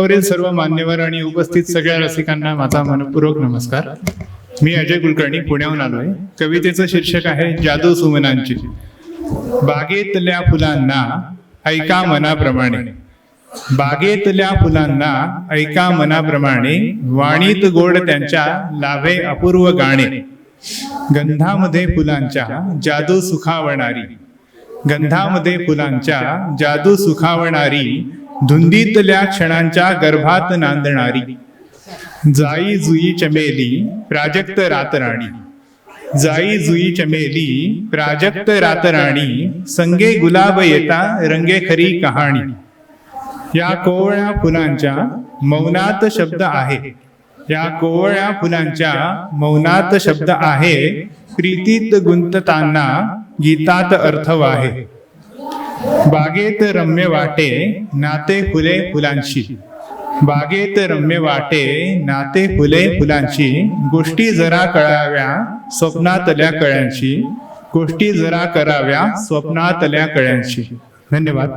वरील सर्व मान्यवर आणि उपस्थित सगळ्या रसिकांना माझा मनपूर्वक नमस्कार. मी अजय कुलकर्णी पुण्याहून आलोय. कवितेचं शीर्षक आहे जादू सुमनांची. बागेतल्या फुलांना ऐका मनाप्रमाणे. बागेतल्या फुलांना ऐका मनाप्रमाणे. वाणीत गोड त्यांच्या लाभे अपूर्व गाणे. गंधामध्ये फुलांच्या जादू सुखावणारी. गंधामध्ये फुलांच्या जादू सुखावणारी धुंदीतल्या क्षणांच्या गर्भात नांदणारी. जाई जुई चमेली प्राजक्त रातराणी. जाई जुई चमेली प्राजक्त रातराणी संगे गुलाब येता रंगे खरी कहाणी. या कोवळ्या फुलांच्या मौनात शब्द आहे. या कोवळ्या फुलांच्या मौनात शब्द आहे. प्रीतीत गुंतताना गीतात अर्थ आहे. बागेत रम्य वाटे नाते फुले फुलांशी. बागेत रम्य वाटे नाते फुले फुलांची गोष्टी जरा कळाव्या स्वप्नातल्या कळ्यांशी. गोष्टी जरा कराव्या स्वप्नातल्या कळ्यांशी. धन्यवाद.